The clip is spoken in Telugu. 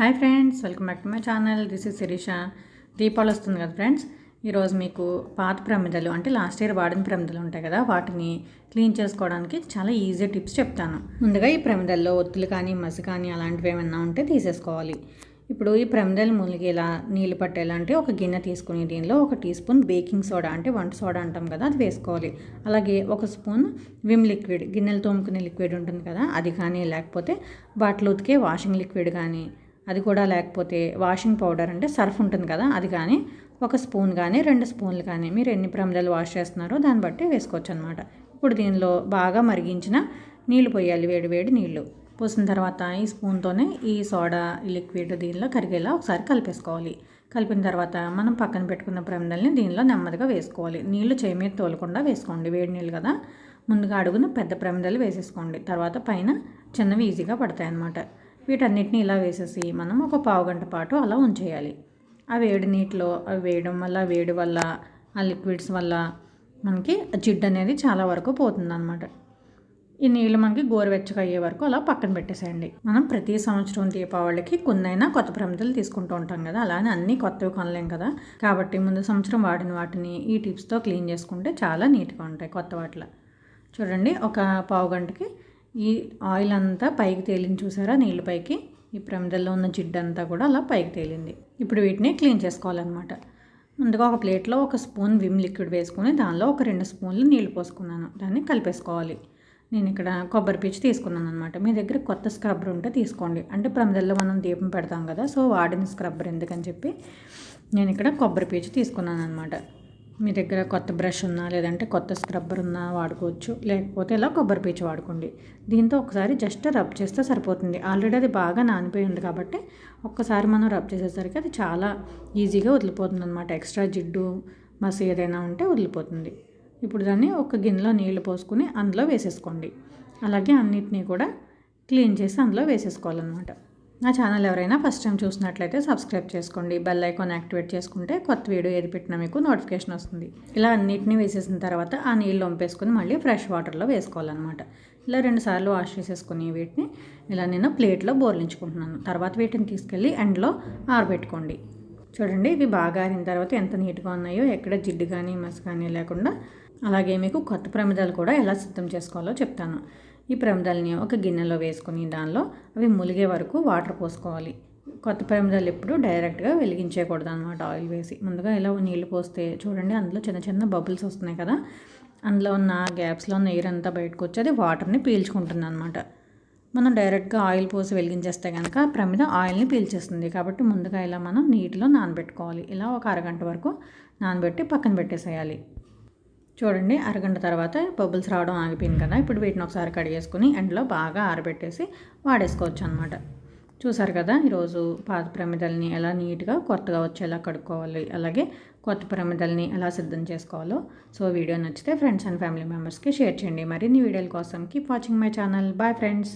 Hi friends welcome back to my channel. This is Shirisha Deepavali వస్తుంది కదా ఫ్రెండ్స్? ఈరోజు మీకు పాత ప్రమిదలు అంటే లాస్ట్ ఇయర్ వాడిన ప్రమిదలు ఉంటాయి కదా వాటిని క్లీన్ చేసుకోవడానికి చాలా ఈజీ టిప్స్ చెప్తాను. ముందుగా ఈ ప్రమిదల్లో ఒత్తులు కానీ మసి కానీ అలాంటివి ఏమైనా ఉంటే తీసేసుకోవాలి. ఇప్పుడు ఈ ప్రమిదలు మునిగేలా నీళ్ళు పట్టేలాంటి ఒక గిన్నె తీసుకుని దీనిలో ఒక టీ స్పూన్ బేకింగ్ సోడా అంటే వంట సోడా అంటాం కదా అది వేసుకోవాలి. అలాగే ఒక స్పూన్ విమ్ లిక్విడ్ గిన్నెలు తోముకునే లిక్విడ్ ఉంటుంది కదా అది కానీ లేకపోతే బాటిల్ ఉతికే వాషింగ్ లిక్విడ్ కానీ అది కూడా లేకపోతే వాషింగ్ పౌడర్ అంటే సర్ఫ్ ఉంటుంది కదా అది కానీ ఒక స్పూన్ కానీ రెండు స్పూన్లు కానీ మీరు ఎన్ని ప్రమిదలు వాష్ చేస్తున్నారో దాన్ని బట్టి వేసుకోవచ్చు అనమాట ఇప్పుడు దీనిలో బాగా మరిగించిన నీళ్ళు పోయాలి వేడి వేడి నీళ్ళు పోసిన తర్వాత ఈ స్పూన్తోనే ఈ సోడా లిక్విడ్ దీనిలో కరిగేలా ఒకసారి కలిపేసుకోవాలి. కలిపిన తర్వాత మనం పక్కన పెట్టుకున్న ప్రమిదల్ని దీనిలో నెమ్మదిగా వేసుకోవాలి. నీళ్ళు చేయి మీద తోలకుండా వేసుకోండి వేడి నీళ్ళు కదా. ముందుగా అడుగున పెద్ద ప్రమిదలు వేసేసుకోండి. తర్వాత పైన చిన్నవి ఈజీగా పడతాయి అన్నమాట వీటన్నిటిని ఇలా వేసేసి మనం ఒక పావు గంట పాటు అలా ఉంచేయాలి. ఆ వేడి నీటిలో అవి వేయడం వల్ల వేడి వల్ల ఆ లిక్విడ్స్ వల్ల మనకి జిడ్డు అనేది చాలా వరకు పోతుంది అనమాట ఈ నీళ్ళు మనకి గోరువెచ్చగా అయ్యే వరకు అలా పక్కన పెట్టేసేయండి. మనం ప్రతి సంవత్సరం దీపావళికి కొన్నైనా కొత్త ప్రమిదలు తీసుకుంటూ ఉంటాం కదా. అలానే అన్నీ కొత్తవి కొనలేం కదా. కాబట్టి ముందు సంవత్సరం వాడిన వాటిని ఈ టిప్స్తో క్లీన్ చేసుకుంటే చాలా నీట్గా ఉంటాయి కొత్త వాటిలో. చూడండి ఒక పావు గంటకి ఈ ఆయిల్ అంతా పైకి తేలింది చూసారా? నీళ్ళు పైకి. ఈ ప్రమిదల్లో ఉన్న జిడ్డంతా కూడా అలా పైకి తేలింది. ఇప్పుడు వీటిని క్లీన్ చేసుకోవాలన్నమాట. ముందుగా ఒక ప్లేట్లో ఒక స్పూన్ విమ్ లిక్విడ్ వేసుకొని దానిలో ఒక రెండు స్పూన్లు నీళ్ళు పోసుకున్నాను. దాన్ని కలిపేసుకోవాలి. నేను ఇక్కడ కొబ్బరి పీచు తీసుకున్నాను అనమాట మీ దగ్గర కొత్త స్క్రబ్బర్ ఉంటే తీసుకోండి. అంటే ప్రమిదల్లో మనం దీపం పెడతాం కదా సో వాడిన స్క్రబ్బర్ ఎందుకని చెప్పి నేను ఇక్కడ కొబ్బరి పీచు తీసుకున్నాను అనమాట మీ దగ్గర కొత్త బ్రష్ ఉన్నా లేదంటే కొత్త స్క్రబ్బర్ ఉన్నా వాడుకోవచ్చు. లేకపోతే ఇలా కొబ్బరి పీచు వాడుకోండి. దీంతో ఒకసారి జస్ట్ రబ్ చేస్తే సరిపోతుంది. ఆల్రెడీ అది బాగా నానిపోయి ఉంది కాబట్టి ఒక్కసారి మనం రబ్ చేసేసరికి అది చాలా ఈజీగా వదిలిపోతుంది అనమాట ఎక్స్ట్రా జిడ్డు మసి ఏదైనా ఉంటే వదిలిపోతుంది. ఇప్పుడు దాన్ని ఒక గిన్నెలో నీళ్ళు పోసుకుని అందులో వేసేసుకోండి. అలాగే అన్నిటినీ కూడా క్లీన్ చేసి అందులో వేసేసుకోవాలన్నమాట. నా ఛానల్ ఎవరైనా ఫస్ట్ టైం చూసినట్లయితే సబ్స్క్రైబ్ చేసుకోండి. బెల్ ఐకాన్ యాక్టివేట్ చేసుకుంటే కొత్త వీడియో ఏది పెట్టినా మీకు నోటిఫికేషన్ వస్తుంది. ఇలా అన్నిటిని వేసేసిన తర్వాత ఆ నీళ్ళు వంపేసుకుని మళ్ళీ ఫ్రెష్ వాటర్లో వేసుకోవాలన్నమాట. ఇలా రెండుసార్లు వాష్ చేసేసుకుని వీటిని ఇలా నేను ప్లేట్లో బోర్లించుకుంటున్నాను. తర్వాత వీటిని తీసుకెళ్ళి ఎండ్లో ఆరబెట్టుకోండి. చూడండి ఇవి బాగా ఆరిన తర్వాత ఎంత నీట్గా ఉన్నాయో ఎక్కడ జిడ్డు కానీ మసి కానీ లేకుండా అలాగే మీకు కొత్త ప్రమిదాలు కూడా ఎలా సిద్ధం చేసుకోవాలో చెప్తాను. ఈ ప్రమిదల్ని ఒక గిన్నెలో వేసుకుని దానిలో అవి ములిగే వరకు వాటర్ పోసుకోవాలి. కొత్త ప్రమిదాలు ఎప్పుడు డైరెక్ట్గా వెలిగించేయకూడదు అనమాట ఆయిల్ వేసి. ముందుగా ఇలా నీళ్ళు పోస్తే చూడండి అందులో చిన్న చిన్న బబుల్స్ వస్తున్నాయి కదా అందులో ఉన్న గ్యాప్స్లో ఉన్న ఎయిర్ అంతా బయటకు వచ్చి అది వాటర్ని పీల్చుకుంటుంది అనమాట మనం డైరెక్ట్గా ఆయిల్ పోసి వెలిగించేస్తే కనుక ప్రమిద ఆయిల్ని పీల్చేస్తుంది. కాబట్టి ముందుగా ఇలా మనం నీటిలో నానబెట్టుకోవాలి. ఇలా ఒక అరగంట వరకు నానబెట్టి పక్కన పెట్టేసేయాలి. చూడండి అరగంట తర్వాత బబుల్స్ రావడం ఆగిపోయింది కదా ఇప్పుడు వీటిని ఒకసారి కడిగేసుకుని ఎండలో బాగా ఆరబెట్టేసి వాడేసుకోవచ్చు అనమాట చూసారు కదా ఈరోజు పాత ప్రమిదల్ని ఎలా నీట్గా కొత్తగా వచ్చేలా కడుక్కోవాలి అలాగే కొత్త ప్రమిదల్ని ఎలా సిద్ధం చేసుకోవాలో. సో వీడియో నచ్చితే ఫ్రెండ్స్ అండ్ ఫ్యామిలీ మెంబర్స్కి షేర్ చేయండి. మరిన్ని వీడియోల కోసం keep watching my channel. Bye friends!